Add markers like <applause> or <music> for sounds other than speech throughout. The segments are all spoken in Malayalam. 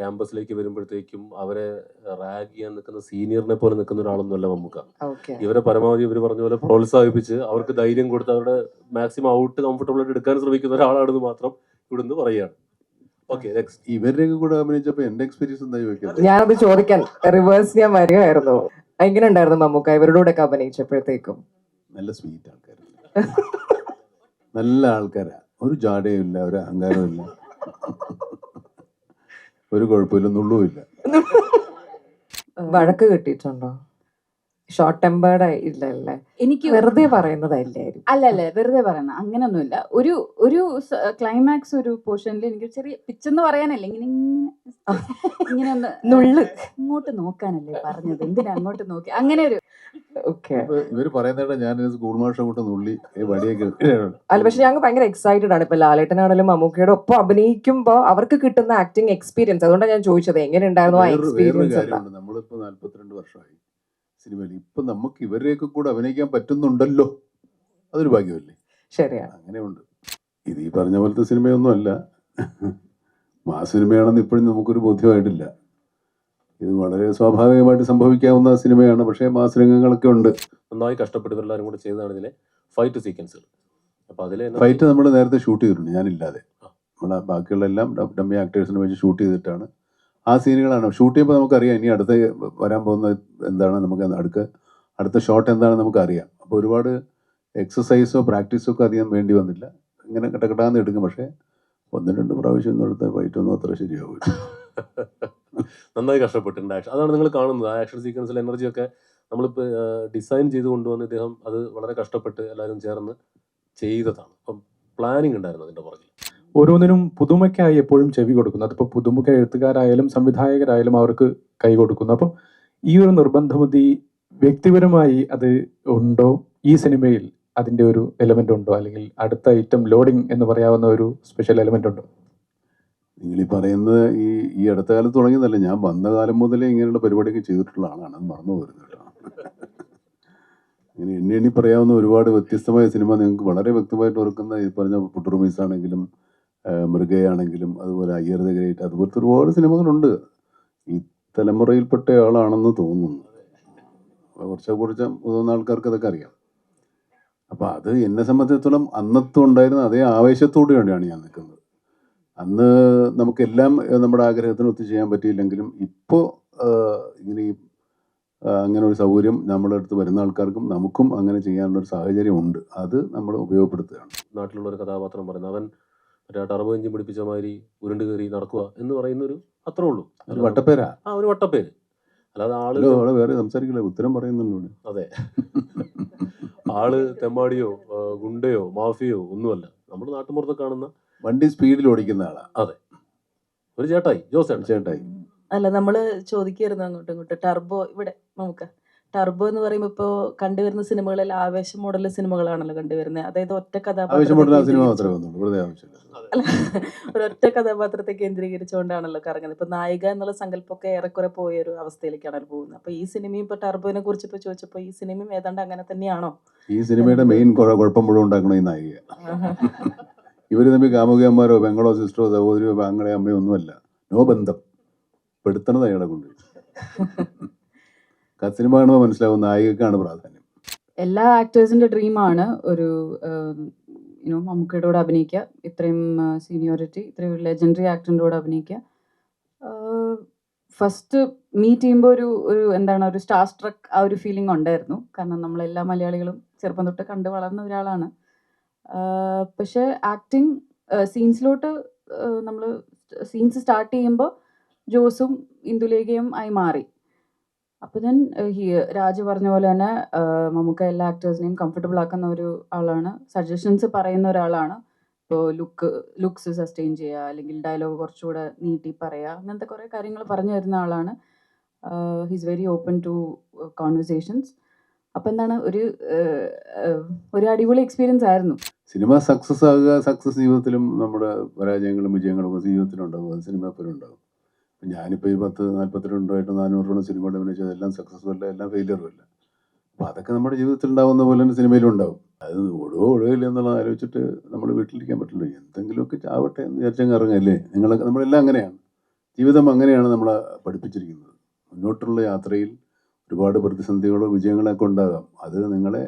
ക്യാമ്പസിലേക്ക് വരുമ്പോഴത്തേക്കും അവരെ റാഗ് ചെയ്യാൻ നിൽക്കുന്ന സീനിയറിനെ പോലെ നിൽക്കുന്ന ഒരാളൊന്നുമല്ല മമ്മൂക്ക. ഓക്കെ. ഇവരെ പരമാവധി ഇവർ പറഞ്ഞ പോലെ പ്രോത്സാഹിപ്പിച്ച് അവർക്ക് ധൈര്യം കൊടുത്ത് അവരുടെ മാക്സിമം ഔട്ട് കംഫർട്ടബിൾ ആയിട്ട് എടുക്കാൻ ശ്രമിക്കുന്ന ഒരാളാണെന്ന് മാത്രം ഇവിടുന്ന് പറയുകയാണ്. ഓക്കെ നെക്സ്റ്റ് ഇവരുടെയൊക്കെ കൂടെ അഭിനയിച്ചപ്പോ എന്റെ എക്സ്പീരിയൻസ് ഞാനത് ചോദിക്കാൻ റിവേഴ്സ് ഞാൻ വരികയായിരുന്നു. എങ്ങനെ ഉണ്ടായിരുന്നു മമ്മൂക്ക? ഇവരുടെ കൂടെ ഒക്കെ അഭിനയിച്ചപ്പോഴത്തേക്കും. നല്ല സ്വീറ്റ് ആൾക്കാർ നല്ല ആൾക്കാരാ. ഒരു ജാടയും ഇല്ല ഒരു അഹങ്കാരവും ഇല്ല. ഒരു കുഴപ്പമില്ല നുള്ളുമില്ല. വഴക്ക് കിട്ടിയിട്ടുണ്ടോ? ഷോർട്ട് ടെമ്പേർഡ് ഇല്ല അല്ലേ എനിക്ക് വെറുതെ പറയുന്നതല്ലേ? അല്ല അല്ല വെറുതെ പറയുന്ന അങ്ങനൊന്നുമില്ല. ഒരു ഒരു ക്ലൈമാക്സ് ഒരു പോർഷനിൽ എനിക്ക് ചെറിയ പിച്ചെന്ന് പറയാനല്ല ഇങ്ങനെ ഇങ്ങനെ ഇങ്ങനെ ഒന്ന് നുള്ളു. ഇങ്ങോട്ട് നോക്കാനല്ലേ പറഞ്ഞത്. എന്തിനാ അങ്ങോട്ട് നോക്കി? അങ്ങനെ ഒരു ഇവർ പറയുന്നേട്ടാ ഞാൻ സ്കൂൾ മാഷ കൂട്ട് നുള്ളി വടിയൊക്കെ അല്ല പക്ഷെ ഞങ്ങൾ ഭയങ്കര എക്സൈറ്റഡ് ആണ് ഇപ്പൊ ലാലേട്ടനാണെങ്കിലും മമ്മൂക്കയുടെ ഒപ്പം അഭിനയിക്കുമ്പോ അവർക്ക് കിട്ടുന്ന ആക്ടിങ് എക്സ്പീരിയൻസ് അതുകൊണ്ടാണ് ഞാൻ ചോദിച്ചത് എങ്ങനെ ഉണ്ടായിരുന്നു ആ എക്സ്പീരിയൻസ് നമ്മളിപ്പോ നാല്പത്തിരണ്ട് വർഷമായി സിനിമയിൽ. ഇപ്പൊ നമുക്ക് ഇവരെയൊക്കെ കൂടെ അഭിനയിക്കാൻ പറ്റുന്നുണ്ടല്ലോ. അതൊരു ഭാഗ്യമല്ലേ? ശരിയാണ് അങ്ങനെയുണ്ട്. ഇത് ഈ പറഞ്ഞ പോലത്തെ സിനിമയൊന്നും അല്ല മാ സിനിമയാണെന്ന് ഇപ്പോഴും നമുക്കൊരു ബോധ്യമായിട്ടില്ല. ഇത് വളരെ സ്വാഭാവികമായിട്ട് സംഭവിക്കാവുന്ന സിനിമയാണ് പക്ഷേ മാസ് രംഗങ്ങളൊക്കെ ഉണ്ട്. നന്നായി കഷ്ടപ്പെട്ട് ഇവരെല്ലാവരും കൂടെ ചെയ്തതാണ് ഇതിലെ ഫൈറ്റ് സീക്വൻസുകൾ അപ്പോൾ അതിലെ ഫൈറ്റ് നമ്മൾ നേരത്തെ ഷൂട്ട് ചെയ്തിട്ടുണ്ട് ഞാനില്ലാതെ. നമ്മളെ ബാക്കിയുള്ള എല്ലാം ഡമ്മി ആക്ടേഴ്സിനെ വെച്ച് ഷൂട്ട് ചെയ്തിട്ടാണ്. ആ സീനുകളാണ്. ഷൂട്ട് ചെയ്യുമ്പോൾ നമുക്കറിയാം ഇനി അടുത്ത വരാൻ പോകുന്ന എന്താണ് നമുക്ക് അടുക്ക അടുത്ത ഷോട്ട് എന്താണെന്ന് നമുക്കറിയാം. അപ്പോൾ ഒരുപാട് എക്സസൈസോ പ്രാക്ടീസോ ഒക്കെ അധികം വേണ്ടി വന്നില്ല. ഇങ്ങനെ കട്ടക്കട്ടാന്ന് എടുക്കും പക്ഷേ ഒന്ന് രണ്ട് പ്രാവശ്യം ഒന്നും എടുത്ത ഫൈറ്റ് ഒന്നും അത്ര ശരിയാവില്ല <laughs> നന്നായി കഷ്ടപ്പെട്ടിട്ടുണ്ട് ആക്ഷൻ അതാണ് നിങ്ങൾ കാണുന്നത്. ആ ആക്ഷൻ സീക്വൻസിൽ എനർജി ഒക്കെ നമ്മളിപ്പോൾ ഡിസൈൻ ചെയ്ത് കൊണ്ടുവന്ന് ഇദ്ദേഹം അത് വളരെ കഷ്ടപ്പെട്ട് എല്ലാവരും ചേർന്ന് ചെയ്തതാണ്. അപ്പം പ്ലാനിങ് ഉണ്ടായിരുന്നു അതിന്റെ പുറകിൽ. ഓരോന്നിനും പുതുമയ്ക്കായി എപ്പോഴും ചെവി കൊടുക്കുന്നു. അതിപ്പോൾ പുതുമുഖ എഴുത്തുകാരായാലും സംവിധായകരായാലും അവർക്ക് കൈ കൊടുക്കുന്നു. അപ്പം ഈ ഒരു നിർബന്ധബുദ്ധി വ്യക്തിപരമായി അത് ഉണ്ടോ? ഈ സിനിമയിൽ അതിന്റെ ഒരു എലമെന്റ് ഉണ്ടോ? അല്ലെങ്കിൽ അടുത്ത ഐറ്റം ലോഡിംഗ് എന്ന് പറയാവുന്ന ഒരു സ്പെഷ്യൽ എലമെന്റ് ഉണ്ടോ? നിങ്ങൾ ഈ പറയുന്നത് ഈ ഈ അടുത്ത കാലത്ത് തുടങ്ങിയതല്ല. ഞാൻ വന്ന കാലം മുതലേ ഇങ്ങനെയുള്ള പരിപാടിയൊക്കെ ചെയ്തിട്ടുള്ള ആളാണ്. അത് മറന്നു പോരുന്നത് കേട്ടോ. ഇങ്ങനെ എണ്ണി എണ്ണി പറയാവുന്ന ഒരുപാട് വ്യത്യസ്തമായ സിനിമ നിങ്ങൾക്ക് വളരെ വ്യക്തമായിട്ട് ഓർക്കുന്ന ഈ പറഞ്ഞ പുട്ടുറുമീസ് ആണെങ്കിലും മൃഗയാണെങ്കിലും അതുപോലെ അയ്യർ ദ ഗ്രേറ്റ് അതുപോലത്തെ ഒരുപാട് സിനിമകളുണ്ട്. ഈ തലമുറയിൽപ്പെട്ട ആളാണെന്ന് തോന്നുന്നു. കുറച്ച് കുറച്ച് മൂന്ന് ആൾക്കാർക്ക് അതൊക്കെ അറിയാം. അപ്പോൾ അത് എന്നെ സംബന്ധിച്ചിടത്തോളം അന്നത്തും ഉണ്ടായിരുന്ന അതേ ആവേശത്തോടു വേണ്ടിയാണ് ഞാൻ നിൽക്കുന്നത്. അന്ന് നമുക്കെല്ലാം നമ്മുടെ ആഗ്രഹത്തിന് ഒത്തു ചെയ്യാൻ പറ്റിയില്ലെങ്കിലും ഇപ്പോൾ ഇങ്ങനെ ഈ അങ്ങനെ ഒരു സൗകര്യം നമ്മുടെ അടുത്ത് വരുന്ന ആൾക്കാർക്കും നമുക്കും അങ്ങനെ ചെയ്യാനുള്ള ഒരു സാഹചര്യം ഉണ്ട് അത് നമ്മൾ ഉപയോഗപ്പെടുത്തുകയാണ്. നാട്ടിലുള്ള ഒരു കഥാപാത്രം പറയുന്നത് അവൻ മറ്റേ ടർബോ എഞ്ചിൻ പിടിപ്പിച്ച മാതിരി ഉരുണ്ട് കയറി നടക്കുക എന്ന് പറയുന്ന ഒരു അത്രേ ഉള്ളൂ. ഒരു വട്ടപ്പേരാ? ആ ഒരു വട്ടപ്പേര്. അല്ലാതെ ആൾ വേറെ സംസാരിക്കില്ല ഉത്തരം പറയുന്നുണ്ട്. അതെ. ആൾ തെമ്മാടിയോ ഗുണ്ടയോ മാഫിയോ ഒന്നുമല്ല. നമ്മുടെ നാട്ടുമ്പുറത്ത് കാണുന്ന വണ്ടി സ്പീഡിൽ ഓടിക്കുന്ന ആളാണ് അതെ. ഒരു ചേട്ടായി ജോസ് ചേട്ടായി. അല്ല നമ്മൾ ചോദിക്കായിരുന്നു അങ്ങോട്ടും ഇങ്ങോട്ടും. ടർബോ ഇവിടെ നമുക്ക്. ടർബോ എന്ന് പറയുമ്പോൾ ഇപ്പോൾ കണ്ടുവരുന്ന സിനിമകളിൽ ആവേശ മോഡൽ സിനിമകളാണല്ലോ കണ്ടുവരുന്നത് അതായത് ഒറ്റ കഥാപാത്ര ഒറ്റ സിനിമ കഥാപാത്രത്തെ മാത്രമേ വന്നുള്ളൂ. വെറുതെ ആവശ്യമില്ല. അല്ല ഒരൊറ്റ കഥാപാത്രത്തെ കേന്ദ്രീകരിച്ചുകൊണ്ടാണല്ലോ കറങ്ങുന്നത്. ഇപ്പൊ നായിക എന്നുള്ള സങ്കല്പമൊക്കെ ഏറെക്കുറെ പോയ ഒരു അവസ്ഥയിലേക്കാണല്ലോ പോകുന്നത്. അപ്പൊ ഈ സിനിമയും ഇപ്പൊ ടർബോനെ കുറിച്ച് ഇപ്പൊ ചോദിച്ചപ്പോ ഈ സിനിമയും ഏതാണ്ട് അങ്ങനെ തന്നെയാണോ? ഈ സിനിമയുടെ മെയിൻ കുഴപ്പം മുഴുവൻ ഉണ്ടാക്കണ ഈ നായിക. ഇവർ തമ്മിൽ കാമുകിയന്മാരോ പെങ്ങളോ സിസ്റ്ററോ സഹോദരിയോ പെങ്ങളെ അമ്മയോ ഒന്നുമല്ല. നോ ബന്ധം. പെടുത്തണത് അയാളെ കൊണ്ട്. <laughs> സിനിമ കാണുമ്പോൾ മനസ്സിലാവും നായികക്കാണ് പ്രാധാന്യം. എല്ലാ ആക്ടേഴ്സിന്റെ ഡ്രീമാണ് ഒരു യുനോ മമ്മൂക്കയുടെ കൂടെ അഭിനയിക്കുക. ഇത്രയും സീനിയോറിറ്റി ഇത്രയും ലെജൻഡറി ആക്ടറിന്റെ കൂടെ അഭിനയിക്കുക. ഫസ്റ്റ് മീറ്റ് ചെയ്യുമ്പോൾ ഒരു ഒരു എന്താണ് ഒരു സ്റ്റാർ സ്ട്രക്ക് ആ ഒരു ഫീലിംഗ് ഉണ്ടായിരുന്നു. കാരണം നമ്മളെല്ലാ മലയാളികളും ചെറുപ്പം തൊട്ട് കണ്ടു വളർന്ന ഒരാളാണ്. പക്ഷേ ആക്ടിങ് സീൻസിലോട്ട് നമ്മൾ സീൻസ് സ്റ്റാർട്ട് ചെയ്യുമ്പോൾ ജോസും ഇന്ദുലേഖയും ആയി മാറി. അപ്പോൾ ഞാൻ രാജു പറഞ്ഞ പോലെ തന്നെ നമുക്ക് എല്ലാ ആക്ടേഴ്സിനെയും കംഫർട്ടബിൾ ആക്കുന്ന ഒരു ആളാണ്. സജഷൻസ് പറയുന്ന ഒരാളാണ്. ഇപ്പോൾ ലുക്ക് ലുക്സ് സസ്റ്റെയിൻ ചെയ്യുക അല്ലെങ്കിൽ ഡയലോഗ് കുറച്ചുകൂടെ നീട്ടി പറയുക അങ്ങനത്തെ കുറേ കാര്യങ്ങൾ പറഞ്ഞു തരുന്ന ആളാണ്. He's very open to conversations അപ്പം എന്താണ് ഒരു ഒരു അടിപൊളി എക്സ്പീരിയൻസ് ആയിരുന്നു. സിനിമ സക്സസ് ആകുക സക്സസ് ജീവിതത്തിലും നമ്മുടെ പരാജയങ്ങളും വിജയങ്ങളും ഒക്കെ ജീവിതത്തിലും ഉണ്ടാകും അത് സിനിമ എപ്പോഴും ഉണ്ടാകും ഞാനിപ്പോൾ ഈ പത്ത് നാൽപ്പത്തിരണ്ടായിട്ട് നാനൂറോളം സിനിമയുടെ അഭിനയിച്ചത് എല്ലാം സക്സസ്ഫുൾ അല്ല എല്ലാം ഫെയിലിയറും അല്ല. അപ്പോൾ അതൊക്കെ നമ്മുടെ ജീവിതത്തിൽ ഉണ്ടാകുന്ന പോലെ തന്നെ സിനിമയിലും ഉണ്ടാകും അത് ഒഴുകോ ഒഴുകില്ല എന്നുള്ളത് ആലോചിച്ചിട്ട് നമ്മൾ വീട്ടിലിരിക്കാൻ പറ്റില്ല എന്തെങ്കിലുമൊക്കെ ചാവട്ടെ എന്ന് വിചാരിച്ചങ്ങ് ഇറങ്ങല്ലേ നിങ്ങളൊക്കെ നമ്മളെല്ലാം അങ്ങനെയാണ്. ജീവിതം അങ്ങനെയാണ് നമ്മളെ പഠിപ്പിച്ചിരിക്കുന്നത്. മുന്നോട്ടുള്ള യാത്രയിൽ ഒരുപാട് പ്രതിസന്ധികളോ വിജയങ്ങളൊക്കെ ഉണ്ടാകാം. അത് നിങ്ങളെ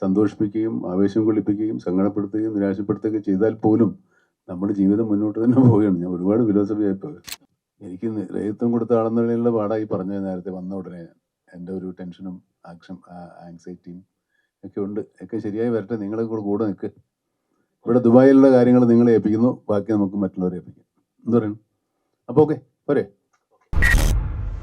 സന്തോഷിപ്പിക്കുകയും ആവേശം കൊള്ളിപ്പിക്കുകയും സങ്കടപ്പെടുത്തുകയും നിരാശപ്പെടുത്തുകയും ചെയ്താൽ പോലും നമ്മുടെ ജീവിതം മുന്നോട്ട് തന്നെ പോവുകയാണ്. ഞാൻ ഒരുപാട് ഫിലോസഫി ആയിപ്പോയി എനിക്ക് രഹിത്വം കൊടുത്ത ആളെന്നുള്ള പാടായി പറഞ്ഞു നേരത്തെ വന്ന ഉടനെ എന്റെ ഒരു ടെൻഷനും ആക്ഷൻ ആങ്സൈറ്റിയും ഒക്കെ ഉണ്ട്. ഒക്കെ ശരിയായി വരട്ടെ. നിങ്ങളെ കൂടെ കൂടെ നിൽക്ക് ഇവിടെ ദുബായിലുള്ള കാര്യങ്ങൾ നിങ്ങളെ ഏൽപ്പിക്കുന്നു. ബാക്കി നമുക്ക് മറ്റുള്ളവരെ ഏൽപ്പിക്കാം. എന്താ പറയുന്നു അപ്പോൾ ഓക്കെ. പോരെ.